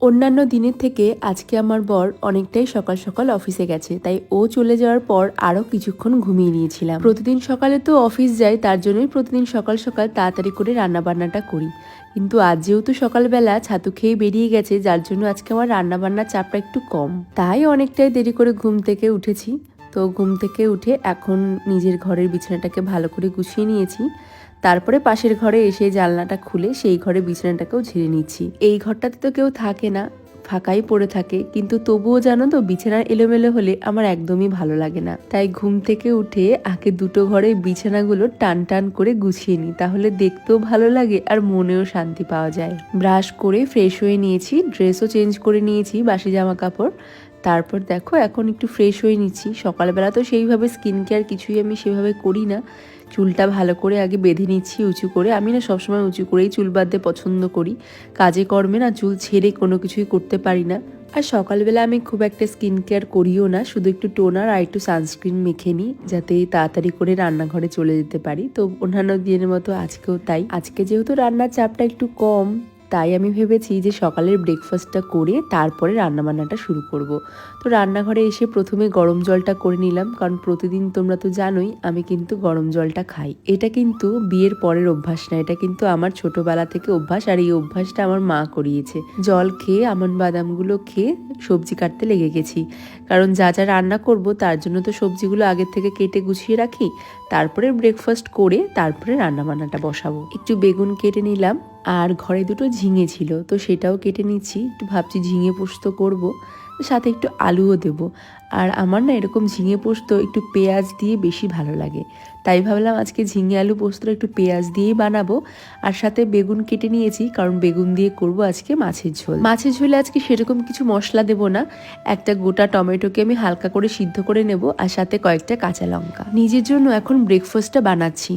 অন্যান্য দিনের থেকে আজকে আমার বর অনেকটাই সকাল সকাল অফিসে গেছে, তাই ও চলে যাওয়ার পর আরও কিছুক্ষণ ঘুমিয়ে নিয়েছিলাম। প্রতিদিন সকালে তো অফিস যাই, তার জন্যই প্রতিদিন সকাল সকাল তাড়াতাড়ি করে রান্নাবান্নাটা করি। কিন্তু আজ যেহেতু সকালবেলা ছাতু খেয়ে বেরিয়ে গেছে, যার জন্য আজকে আমার রান্নাবান্নার চাপটা একটু কম। তাই অনেকটাই দেরি করে ঘুম থেকে উঠেছি। তো ঘুম থেকে উঠে এখন নিজের ঘরের বিছানাটাকে ভালো করে গুছিয়ে নিয়েছি। তারপরে পাশের ঘরে এসে জানলাটা খুলে সেই ঘরে বিছানাটাকেও ঝেড়ে নিচ্ছি। এই ঘরটাতে তো কেউ থাকে না, ফাঁকাই পড়ে থাকে। কিন্তু তবুও জানো তো, বিছানার এলোমেলো হলে আমার একদমই ভালো লাগে না। তাই ঘুম থেকে উঠে আগে দুটো ঘরে বিছানাগুলো টান টান করে গুছিয়ে নিই। তাহলে দেখতেও ভালো লাগে আর মনেও শান্তি পাওয়া যায়। ব্রাশ করে ফ্রেশ হয়ে নিয়েছি ড্রেসও চেঞ্জ করে নিয়েছি, বাসি জামা কাপড়। তারপর দেখো, এখন একটু ফ্রেশ হয়ে নিচ্ছি। সকালবেলা তো সেইভাবে স্কিন কেয়ার কিছুই আমি সেভাবে করি না। চুলটা ভালো করে আগে বেঁধে নিচ্ছি, উঁচু করে। আমি না সবসময় উঁচু করেই চুল বাঁধতে পছন্দ করি। কাজে কর্মে না চুল ছেড়ে কোনো কিছুই করতে পারি না। আর সকালবেলা আমি খুব একটা স্কিন কেয়ার করিও না, শুধু একটু টোনার আর একটু সানস্ক্রিন মেখে নিই, যাতে তাড়াতাড়ি করে রান্নাঘরে চলে যেতে পারি। তো অন্যান্য দিনের মতো আজকেও তাই। আজকে যেহেতু রান্নার চাপটা একটু কম তাই আমি ভেবেছি যে সকালের ব্রেকফাস্টটা করে তারপরে রান্নাবান্নাটা শুরু করব। তো রান্নাঘরে এসে প্রথমে গরম জলটা করে নিলাম, কারণ প্রতিদিন তোমরা তো জানোই আমি কিন্তু গরম জলটা খাই। এটা কিন্তু বিয়ের পরের অভ্যাস না, এটা কিন্তু আমার ছোটবেলা থেকে অভ্যাস, আর এই অভ্যাসটা আমার মা করিয়েছে। জল খেয়ে, আমন বাদামগুলো খেয়ে সবজি কাটতে লেগে গেছি। কারণ যা যা রান্না করব, তার জন্য তো সবজিগুলো আগের থেকে কেটে গুছিয়ে রাখি, তারপরে ব্রেকফাস্ট করে তারপরে রান্নাবান্নাটা বসাবো। একটু বেগুন কেটে নিলাম আর ঘরে দুটো ঝিঙে ছিল, তো সেটাও কেটে নিচ্ছি। একটু ভাবছি ঝিঙে পোস্ত করব, সাথে একটু আলুও দেব। আর আমার না এরকম ঝিঙে পোস্ত, একটু পেঁয়াজ দিয়ে বেশি ভালো লাগে। তাই ভাবলাম আজকে ঝিঙে আলু পোস্তটা একটু পেঁয়াজ দিয়েই বানাবো। আর সাথে বেগুন কেটে নিয়েছি, কারণ বেগুন দিয়ে করব আজকে মাছের ঝোল। মাছের ঝোলে আজকে সেরকম কিছু মশলা দেব না। একটা গোটা টমেটোকে আমি হালকা করে সিদ্ধ করে নেব, আর সাথে কয়েকটা কাঁচা লঙ্কা। নিজের জন্য এখন ব্রেকফাস্টটা বানাচ্ছি।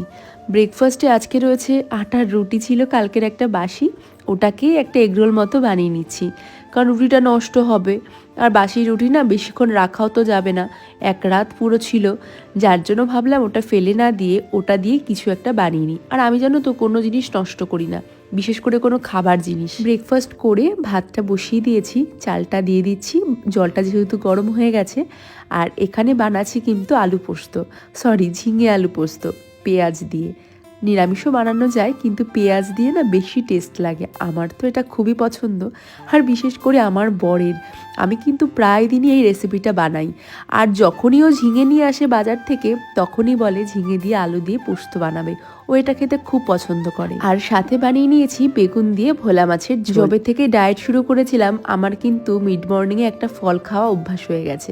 ব্রেকফাস্টে আজকে রয়েছে আটার রুটি ছিল কালকের একটা বাসি, ওটাকেই একটা এগরোল মতো বানিয়ে নিচ্ছি। কারণ রুটিটা নষ্ট হবে। আর বাসি রুটি না বেশিক্ষণ রাখাও তো যাবে না। এক রাত পুরো ছিল। যার জন্য ভাবলাম ওটা ফেলে না দিয়ে ওটা দিয়ে কিছু একটা বানিয়ে নিই। আর আমি জানো তো কোনো জিনিস নষ্ট করি না। বিশেষ করে কোনো খাবার জিনিস। ব্রেকফাস্ট করে ভাতটা বসিয়ে দিয়েছি, চালটা দিয়ে দিচ্ছি, জলটা যেহেতু গরম হয়ে গেছে। আর এখানে বানাচ্ছি কিন্তু আলু পোস্ত। সরি ঝিঙে আলু পোস্ত, পেঁয়াজ দিয়ে। নিরামিষও বানানো যায়, কিন্তু পেঁয়াজ দিয়ে না বেশি টেস্ট লাগে। আমার তো এটা খুবই পছন্দ। আর বিশেষ করে আমার বরের আমি কিন্তু প্রায় দিনই এই রেসিপিটা বানাই। আর যখনই ও ঝিঙে নিয়ে আসে বাজার থেকে তখনই বলে ঝিঙে দিয়ে আলু দিয়ে পোস্ত বানাবে। ও এটা খেতে খুব পছন্দ করে। আর সাথে বানিয়ে নিয়েছি বেগুন দিয়ে ভোলা মাছের জবে থেকে ডায়েট শুরু করেছিলাম আমার কিন্তু মিড মর্নিংয়ে একটা ফল খাওয়া অভ্যাস হয়ে গেছে।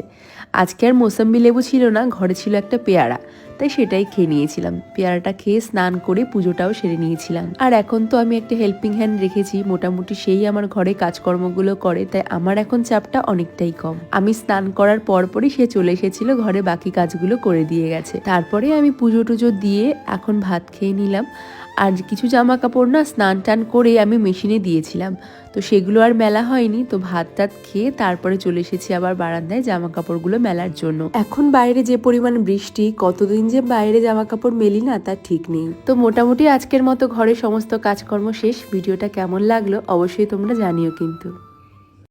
আজকে আর মোসাম্বি লেবু ছিল না ঘরে ছিল একটা পেয়ারা। তাই সেটাই খেয়ে নিয়েছিলাম। পেয়ারাটা খেয়ে স্নান করে পুজোটাও সেরে নিয়েছিলাম। আর এখন তো আমি একটা হেল্পিং হ্যান্ড রেখেছি। মোটামুটি সেই আমার ঘরে কাজকর্মগুলো করে তাই আমার এখন চাপটা অনেকটাই কম। আমি স্নান করার পরপরই সে চলে এসেছিল, ঘরে বাকি কাজগুলো করে দিয়ে গেছে। তারপরে আমি পুজো টুজো দিয়ে এখন ভাত খেয়ে নিলাম। আর কিছু জামা কাপড় না স্নান টান করে আমি মেশিনে দিয়েছিলাম। তো সেগুলো আর মেলা হয়নি, তো ভাত টাত খেয়ে তারপরে চলে এসেছি আবার বারান্দায় জামা কাপড়গুলো মেলার জন্য। এখন বাইরে যে পরিমাণ বৃষ্টি, কতদিন যে বাইরে জামা কাপড় মেলি না তার ঠিক নেই। তো মোটামুটি আজকের মতো ঘরে সমস্ত কাজকর্ম শেষ। ভিডিওটা কেমন লাগল অবশ্যই তোমরা জানিও কিন্তু।